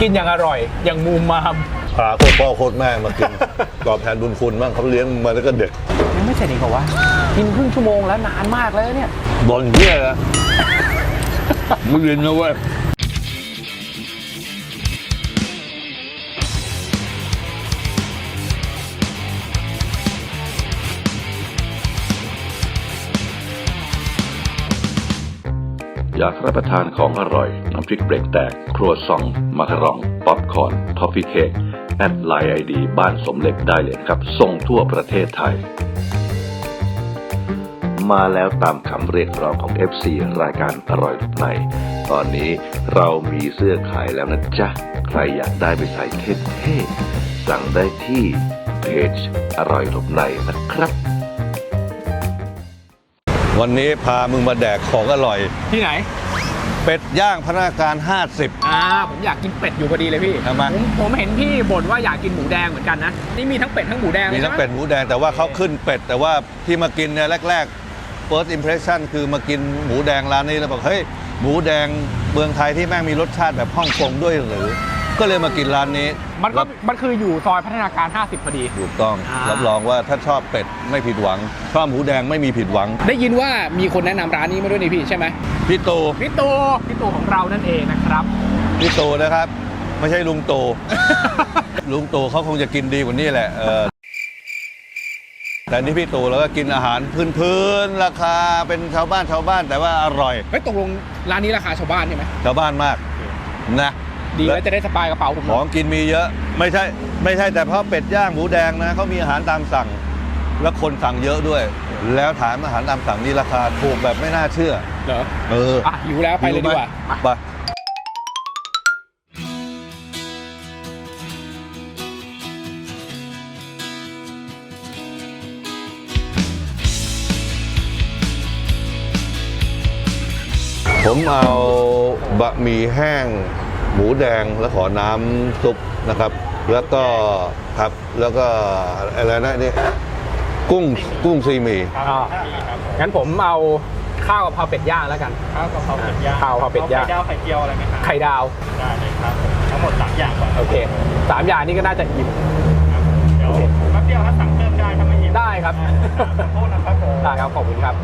กินอย่างอร่อย อย่างมูมามพาโคตรพ่อโคตรแม่มากิน ตอบแทนบุญคุณบ้างเขาเลี้ยงมาแล้วก็เด็กยังไม่เสร็จอีกเหรอวะกินครึ่งชั่วโมงแล้วนานมากแล้วเนี่ยบอลเยี่ยนะมึงเรียนนะเว้ย อยากรับประทานของอร่อย น้ำพริกเบรกแตก ครัวซองมาคารอง ป๊อปคอร์นทอฟฟี่เค้กแอดไลน์ไอดีบ้านสมเล็กได้เลยครับ ส่งทั่วประเทศไทย มาแล้วตามคำเรียกร้องของ FC รายการอร่อยทุกใน ตอนนี้เรามีเสื้อขายแล้วนะจ๊ะ ใครอยากได้ไปใส่เท่ๆสั่งได้ที่เพจอร่อยทุกในนะครับ วันนี้พามึงมาแดกของอร่อย ที่ไหน เป็ดย่างพนักงาน50 อ่า ผมอยากกินเป็ดอยู่พอดีเลยพี่ทำไม ผมผมเห็นพี่บ่นว่าอยากกินหมูแดงเหมือนกันนะ นี่มีทั้งเป็ดทั้งหมูแดงมีเลยทั้งใช่ไหเป็ดหมูแดงแต่ว่าเขาขึ้นเป็ด แต่ว่าที่มากินเนี่ยแรก ๆ first impression คือมากินหมูแดงร้านนี้แล้วบอกเฮ้ยหมูแดงเมืองไทยที่แม่งมีรสชาติแบบฮ่องกงด้วยหรือ ก็เลยมากินร้านนี้มันก็รับมันคืออยู่ซอยพัฒนาการ 50พอดี ถูกต้องอ่ารั รับรองว่าถ้าชอบเป็ดไม่ผิดหวัง ชอบหมูแดงไม่มีผิดหวัง ได้ยินว่ามีคนแนะนำร้านนี้มาด้วยนี่พี่ใช่ไหมพี่โตพี่โตพี่โตของเรานั่นเองนะครับ พี่โตนะครับ ไม่ใช่ลุงโต ลุงโตเขาคงจะกินดีกว่านี้แหละเออแต่นี่พี่โตแล้วก็กินอาหารพื้นๆราคาเป็นชาวบ้านชาวบ้านแต่ว่าอร่อย เฮ้ยตกลงร้านนี้ราคาชาวบ้านใช่ไหมชาวบ้านมากนะ ดีและแล้วจะได้สบายกระเป๋าผมขเนองอะกินมีเยอะ ไม่ใช่ ไม่ใช่แต่เพราะเป็ดย่างหมูแดงนะเขามีอาหารตามสั่ง แล้วคนสั่งเยอะด้วย แล้วถามอาหารตามสั่งนี่ราคาถูกแบบไม่น่าเชื่อเหรอเอออะหิวแล้วไปเลยดีกว่าไปผมเอาบะหมี่แห้ง หมูแดงแล้วขอน้ำซุปนะครับ แล้วก็ครับแล้วก็อะไรนะนี่กุ้งกุ้งซีหมี่อ่างั้นผมเอาข้าวกะเพราเป็ดย่างแล้วกัน ข้าวกะเพราเป็ดย่างข้าวกะเพราเป็ดย่างอไข่ดาวไข่เจียวอะไรไหมครับไข่ดาวได้เลยครับผมทั้งหมดสามอย่างก่อนโอเคสามอย่างนี้ก็น่าจะอิ่มครับผมเดี๋ยวแป๊บเดียวถ้าสั่งเพิ่มได้ถ้าไม่อิ่มได้ครับขอโทษนะครับผมได้ครับขอบคุณครับ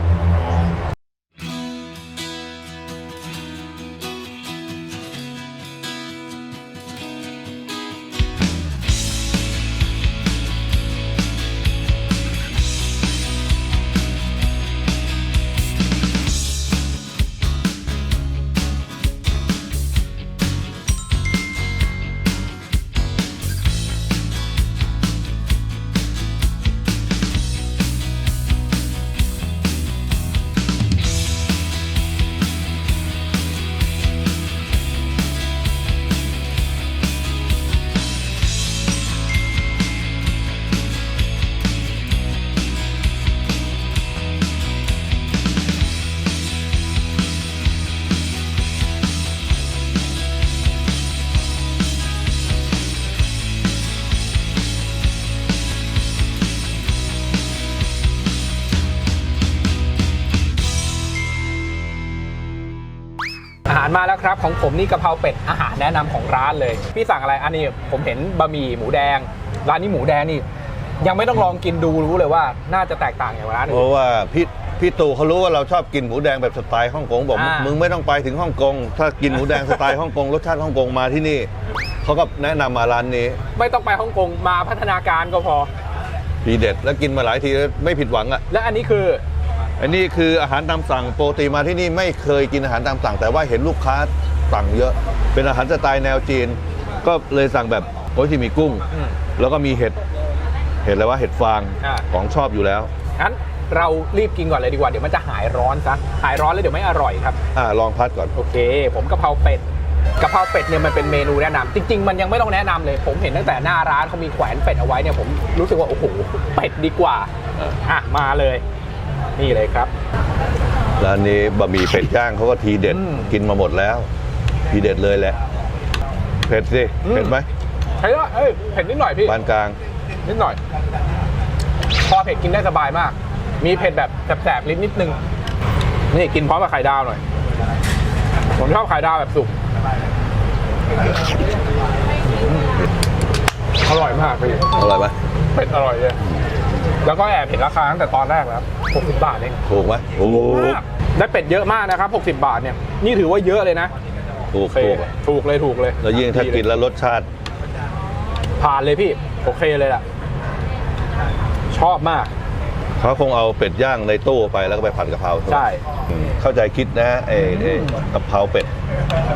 ครับของผมนี่กะเพราเป็ดอาหารแนะนำของร้านเลย พี่สั่งอะไรอันนี้ผมเห็นบะหมี่หมูแดง ร้านนี้หมูแดงนี่ ยังไม่ต้องลองกินดูรู้เลยว่าน่าจะแตกต่างอย่างร้านเพอื่นราะว่าพี่พี่ตู่เขารู้ว่าเราชอบกินหมูแดงแบบสไตล์ฮ่องกงบอกอ่ามึมึงไม่ต้องไปถึงฮ่องกง ถ้ากินหมูแดงสไตล์ฮ่องกงรสชาติฮ่องกงมาที่นี่เขาก็แนะนำมาร้านนี้ ไม่ต้องไปฮ่องกงมาพัฒนาการก็พอทีเด็ดแล้วกินมาหลายทีแล้วไม่ผิดหวังอะและอันนี้คือ อันนี้คืออาหารตามสั่งปกติมาที่นี่ไม่เคยกินอาหารตามสั่ง แต่ว่าเห็นลูกค้าสั่งเยอะ เป็นอาหารสไตล์แนวจีน ก็เลยสั่งแบบโอ้ยที่มีกุ้ง อืม แล้วก็มีเห็ดเห็ดอะไรวะเห็ดฟางอ่า ของชอบอยู่แล้ว งั้นเรารีบกินก่อนเลยดีกว่า เดี๋ยวมันจะหายร้อนซะ หายร้อนแล้วเดี๋ยวไม่อร่อยครับ อ่าลองพัดก่อน โอเค ผมกะเพราเป็ดกะเพราเป็ดเนี่ยมันเป็นเมนูแนะนำจริง ๆ มันยังไม่ต้องแนะนำเลย ผมเห็นตั้งแต่หน้าร้านเขามีแขวนเป็ดเอาไว้เนี่ยผมรู้สึกว่า โอ้โห เป็ดดีกว่า อะ มาเลย นี่เลยครับ ร้านนี้บะหมี่เป็ดย่างเขาก็ทีเด็ด อืม กินมาหมดแล้ว ทีเด็ดเลยแหละ เผ็ดสิอืมเผ็ดไหมเฮ้ยเอ้ยเผ็ดนิดหน่อยพี่ ปานกลาง นิดหน่อย พอเผ็ดกินได้สบายมาก มีเผ็ดแบบแสบๆลิ้นนิดนึง นี่กินพร้อมกับไข่ดาวหน่อย ผมชอบไข่ดาวแบบสุกอร่อยมากพี่ อร่อยไหมเป็ดอร่อยเลยแล้วก็แอบเห็นราคาตั้งแต่ตอนแรกแล้ว 60 บาทเองถูกไหมถูกได้เป็ดเยอะมากนะครับ 60 บาทเนี่ยนี่ถือว่าเยอะเลยนะ ถูกโอเคถูกถูกเลยถูกเลยแล้วยิ่งถ้ากินแล้วรสชาติ ผ่านเลยพี่ โอเคเลยล่ะ ชอบมากเขาคงเอาเป็ดย่างในตู้ไปแล้วก็ไปผัดกะเพราใช่อืมเข้าใจคิดนะไอ้ไอ้กะเพราเป็ด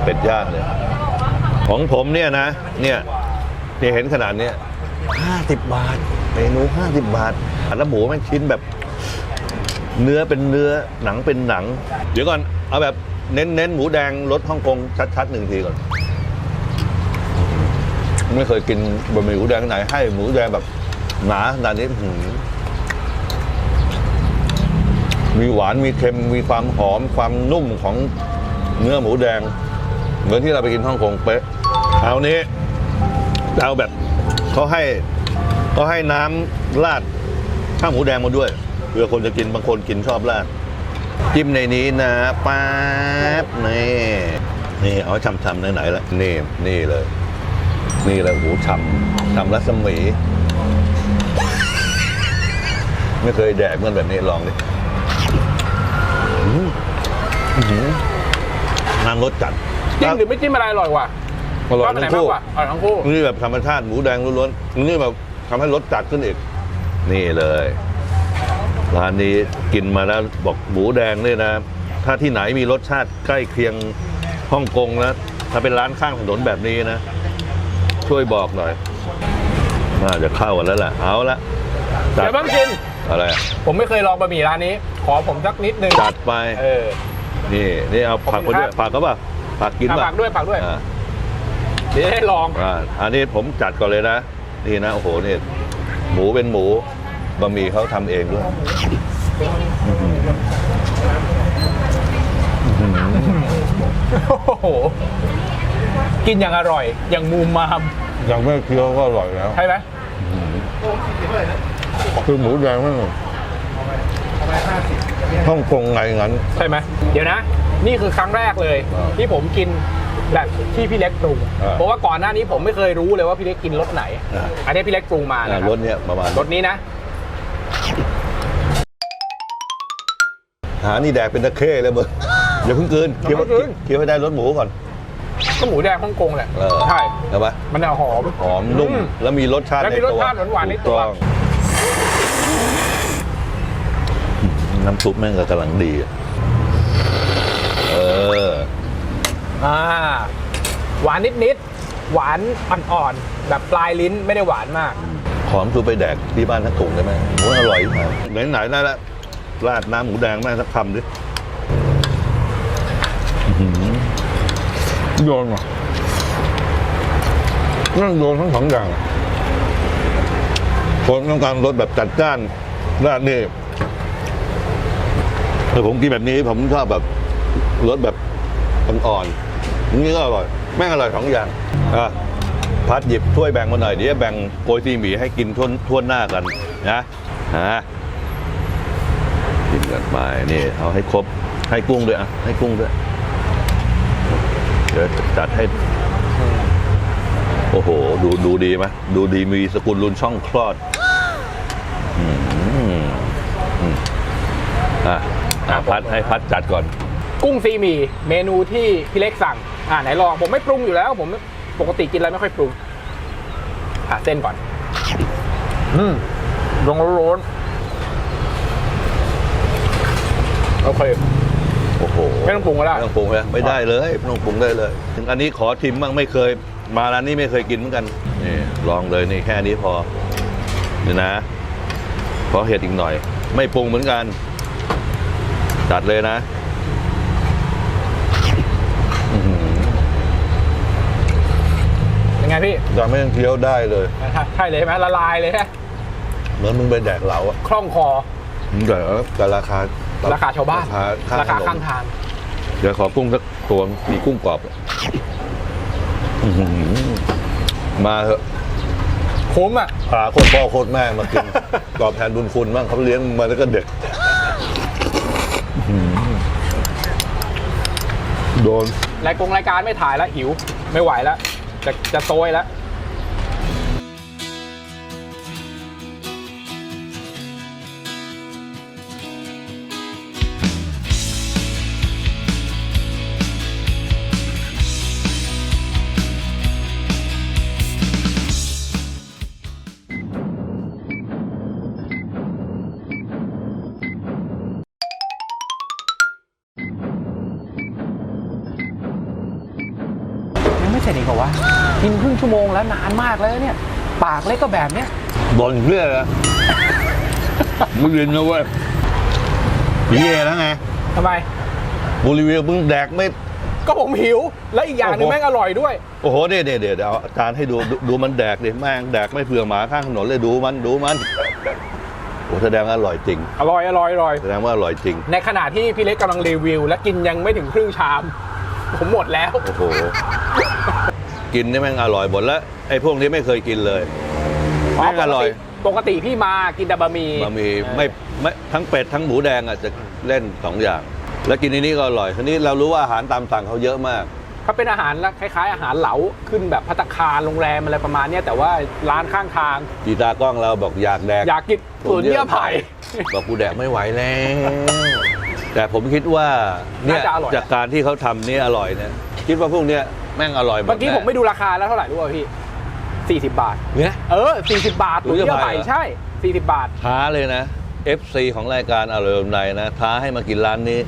เป็ดย่างเนี่ยของผมเนี่ยนะ เนี่ยที่เห็นขนาดเนี้ยห้าสิบบาทเมนูห้าสิบบาทแล้วหมูแม่งชิ้นแบบ เนื้อเป็นเนื้อหนังเป็นหนัง เดี๋ยวก่อนเอาแบบเน้นเน้นหมูแดงรสฮ่องกงชัดๆหนึ่งทีก่อน ไม่เคยกินบะหมี่หมูแดงไหน ให้หมูแดงแบบหนาขนาดนี้หือมีหวานมีเค็มมีความหอมความนุ่มของเนื้อหมูแดง เหมือนที่เราไปกินฮ่องกงเป๊ะเอานี้เอาแบบเขาให้เขาให้น้ำราดข้าวหมูแดงมาด้วย เผื่อคนจะกินบางคนกินชอบราดจิ้มในนี้นะป๊าบนี่นี่เอาช่ำๆไหนๆละนี่นี่เลย นี่แหละหูฉ่ำฉ่ำรัศมี ไม่เคยแดกมันแบบนี้ลองดิอื้ออื้อหือน้ำรสจัดจิ้มหรือไม่จิ้มอะไรอร่อยกว่าอร่อยชบนทั้ไหนงมากคู่กว่าอร่อยทั้งคู่นี่แบบธรรมชาติหมูแดงล้วนๆนี่แบบทำให้รสจัดขึ้นอีก นี่เลย ร้านนี้กินมาแล้วบอกหมูแดงเนี่ยนะ ถ้าที่ไหนมีรสชาติใกล้เคียงฮ่องกงนะถ้าเป็นร้านข้างถนนแบบนี้นะ ช่วยบอกหน่อย น่าจะเข้ากันแล้วล่ะ เอาละจัเดี๋ยวเพิ่งกิน อะไรอะผมไม่เคยลองบะหมี่ร้านนี้ ขอผมสักนิดนึงจัดไป เออ นี่นี่เอาผักมาด้วยขอบคุณครับผักก็ป่ะผักกินอะป่ะ ผักด้วยผักด้วย อ่าเดี๋ยวได้ลอง อ่าอันนี้ผมจัดก่อนเลยนะ นี่นะ โอ้โหนี่หมูเป็นหมู บะหมี่เขาทำเองด้วยอื้อหืออื้อหือโอ้โห กินอย่างอร่อย อย่างมูมามยังไม่เคี้ยวก็อร่อยแล้ว ใช่ไหมคือหมูแดงไม่ฮ่องกงไงงั้น ใช่ไหมเดี๋ยวนะ นี่คือครั้งแรกเลย อ่าที่ผมกินแบบที่พี่เล็กปรุงอ่าเพราะว่าก่อนหน้านี้ผมไม่เคยรู้เลยว่าพี่เล็กกินรสไหน อ่า อันนี้พี่เล็กปรุงมาอ่านะครรัสเนี่ยประมาณรสนี้นะ หานี่แดกเป็นตะเข้เลยเบอร์อย่าเพิ่งกินเคี้ยวอย่าเพิ่งกลืน เคี้ยวให้ได้รสหมูก่อน ก็หมูแดงฮ่องกงแหละเออ ใช่ใช่ปะมันจะหอม หอมนุ่มอืมแล้วมีรสชาติแล้วมีในตัวรสชาติหวานๆในถูกตัวต้องน้ำซุปแม่งก็กำลังดีอะเออ อ่าหวานนิดๆหวานอ่อนๆแบบปลายลิ้นไม่ได้หวานมาก หอมชูไปแดกที่บ้านทั้งถุงได้ไหมโอ้ยอร่อยมากไหนๆนั่นแหละ ราดน้ำหมูแดงแม่งสักคำดิโยนว่ะนั่งโยนทั้งสองอย่างคนต้องการรสแบบจัดจ้านราดนี่แต่ผมกินแบบนี้ ผมชอบแบบรสแบบอ่อนๆอย่างนี้ก็อร่อยแม่งอร่อยสองอย่างอะพัดหยิบถ้วยแบ่งมาหน่อยเดี๋ยวแบ่งโกยซีหมี่ให้กินทั่วทั่วหน้ากันนะฮะ กินกันไปนี่เอาให้ครบให้กุ้งด้วยอะให้กุ้งด้วยเดี๋ยวจัดให้ โอ้โห ดูดูดีไหมดูดีมีสกุลรุนช่องคลอดอืมอืมอะอะพัดให้พัดจัดก่อน กุ้งซีหมี่เมนูที่พี่เล็กสั่ง อ่าไหนลองผมไม่ปรุงอยู่แล้ว ผมปกติกินอะไรไม่ค่อยปรุงอะเส้นก่อน อืมร้อนร้อน โอเค โอ้โหไม่ต้องปรุงก็ได้ ไม่ต้องปรุงเลยไม่ได้เลยไม่ต้องปรุงได้เลยถึงอันนี้ขอชิมบ้างไม่เคย มาร้านนี้ไม่เคยกินเหมือนกันนี่ลองเลยนี่แค่นี้พอนี่นะขอเห็ดอีกหน่อย ไม่ปรุงเหมือนกันจัดเลยนะอื้อหือเป็นไงพี่ยังไม่ต้องเคี้ยวได้เลย ใช่เลยใช่ไหมละลายเลยฮะเหมือนมึงไปแดกเหลาอะคล่องคอ แต่แต่ราคา ราคาชาวบ้าน ราคาข้างราคาถนนข้างทาง เดี๋ยวขอกุ้งสักตัวมีกุ้งกรอบอะอื้อหือมาเถอะคุ้มอะพาโคตรพ่อโคตรแม่มากินตอบแทนบุญคุณบ้างเขาเลี้ยงมาแล้วก็เด็กอื้อหือโดนรายกงรายการไม่ถ่ายแล้วหิว ไม่ไหวแล้ว จะจะโซยแล้ว เสร็จอีกเหรอวะกินครึ่งชั่วโมงแล้วนานมากแล้วเนี่ย ปากเล็กก็แบบเนี้ยบ่นเพื่ออะไรมึงเรียนนะเว้ยเย่แล้วไงทำไมบริเวณมึงแดกไม่ ก็ผมหิว และอีกอย่างหนึงโอ้โห แม่งอร่อยด้วย โอ้โหเดี๋ยวเดี๋ยวเดี๋ยวเอาอาจารย์ให้ดูดูดูมันแดกดิแม่งแดกไม่เผื่อหมาข้างถนนเลยดูมันดูมันโอ้แสดงว่าอร่อยจริง อร่อยอร่อยอร่อย แสดงว่าอร่อยจริง ในขณะที่พี่เล็กกำลังรีวิว และกินยังไม่ถึงครึ่งชาม ผมหมดแล้ว โอ้โห กินนี่แม่งอร่อยหมดแล้วไอ้พวกนี้ไม่เคยกินเลยแม่งอร่อยปกติพี่มากินแต่บะหมี่บะหมี่ไม่ไม่ทั้งเป็ดทั้งหมูแดงอะจะเล่นสองอย่าง แล้วกินในนี้ก็อร่อยทีนี้เรารู้ว่าอาหารตามสั่งเขาเยอะมากเขาเป็นอาหารละคล้ายๆ อาหารเหลาขึ้นแบบพัตตาคารโรงแรมอะไรประมาณเนี้ยแต่ว่าร้านข้างทางกีตากล้องเราบอกอยากแดกอยากกินตุ๋นเยื่อไผ่บอกกูแดกไม่ไหวแล้ว แต่ผมคิดว่าเนี่ยน่าจะอร่อยนะจากการที่เขาทำเนี่ยอร่อยเนี่ยคิดว่าพวกเนี้ย แม่งอร่อยหมดเมื่อกี้แน่ผมไม่ดูราคาแล้วเท่าไหร่รู้ป่ะพี่ 40 บาท เนี่ย เออ 40 บาทตุ๋ตุ๋นนเยื่เยื่ออไผ่ไผ่เหรอใช่ 40 บาท ท้าเลยนะ FC ของรายการอร่อยในนะ ท้าให้มากินร้านนี้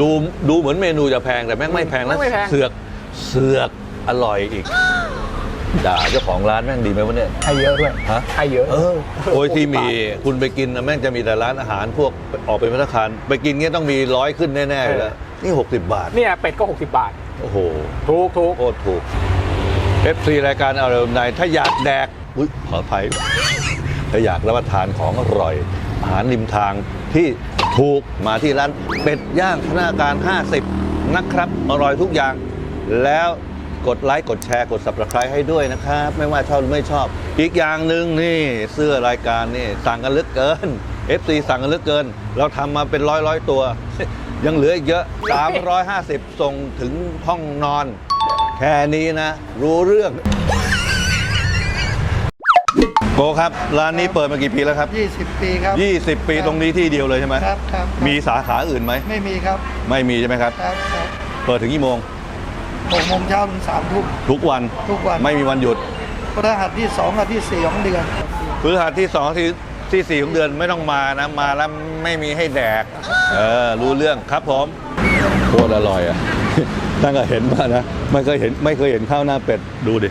ดูดูเหมือนเมนูจะแพงแต่แม่งไม่แพงนะไม่แพง เสือกเสือกอร่อยอีกด่าเจ้าของร้านแม่งดีไหมวะเนี่ย ให้เยอะด้วยฮะ ให้เยอะ เออโอ้ยที่มีคุณไปกินนะแม่งจะมีแต่ร้านอาหารพวกออกเป็นพัตตาคาร ไปกินเงี้ยต้องมีร้อยขึ้นแน่ๆอยู่แล้วนี่ 60 บาท เนี่ยเป็ดก็ 60 บาท โอ้โหถูกถูกโคตรถูก FC รายการอร่อยในถ้าอยากแดกอุ้ยขออภัย ถ้าอยากรับประทานของอร่อย อาหารริมทางที่ถูกมาที่ร้านเป็ดย่างธนาการ 50 นะครับ อร่อยทุกอย่าง แล้วกดไลค์ กดแชร์ กด subscribe ให้ด้วยนะครับ ไม่ว่าชอบหรือไม่ชอบ อีกอย่างหนึ่งนี่เสื้อรายการนี่สั่งกันเหลึกเกิน FC สั่งกันเหลึกเกิน เราทำมาเป็นร้อยร้อยๆตัว ยังเหลืออีกเยอะ 350 ส่งถึงห้องนอน แค่นี้นะ รู้เรื่อง โกครับ ร้านนี้เปิดมากี่ปีแล้วครับ20 ปีครับ20 ปีตรงนี้ที่เดียวเลยใช่ไหมครับครับ มีสาขาอื่นไหม ไม่มีครับ ไม่มีใช่ไหมครับ ครับครับเปิดถึงกี่โมง หกโมงเช้าถึงสามทุ่ม ทุกวัน ทุกวัน ไม่มีวันหยุดพฤหัสที่สองกับที่สี่ของเดือน พฤหัสที่สองที่ ที่สี่ของเดือนไม่ต้องมานะ มาแล้วไม่มีให้แดก เออ รู้เรื่องครับผมโคตรอร่อยอะ ตั้งแต่เห็นมานะ ไม่เคยเห็นไม่เคยเห็นข้าวหน้าเป็ด ดูดิ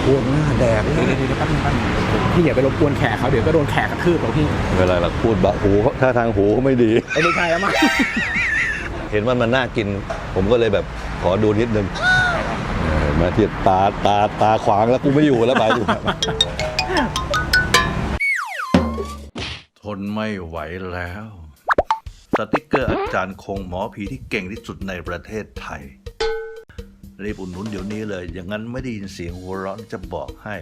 โคตรหน้าแดกเดี๋ยวเดี๋ยวเดี๋ยวแป๊บนึงแป๊บนึงพี่อย่าไปรบกวนแขกเขาเดี๋ยวก็โดนแขกกระทืบหรอกพี่เวลาเราพูดบะหูถ้าทางหูเขาไม่ดี ไอ้ไม่ใช่แล้วมั้งเห็นว่ามันน่ากิน ผมก็เลยแบบขอดูนิดนึงเออมาที่ตาตาตาขวางแล้วกูไม่อยู่แล้วไปดูท นไม่ไหวแล้ว สติกเกอร์อาจารย์คงหมอผีที่เก่งที่สุดในประเทศไทย รีบอุดหนุนเดี๋ยวนี้เลย อย่างนั้นไม่ได้ยินเสียงหัวเราะจะบอกให้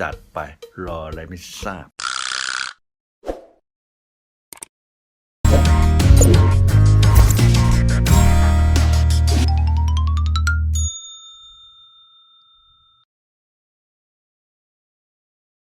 จัดไปรออะไรไม่ทราบ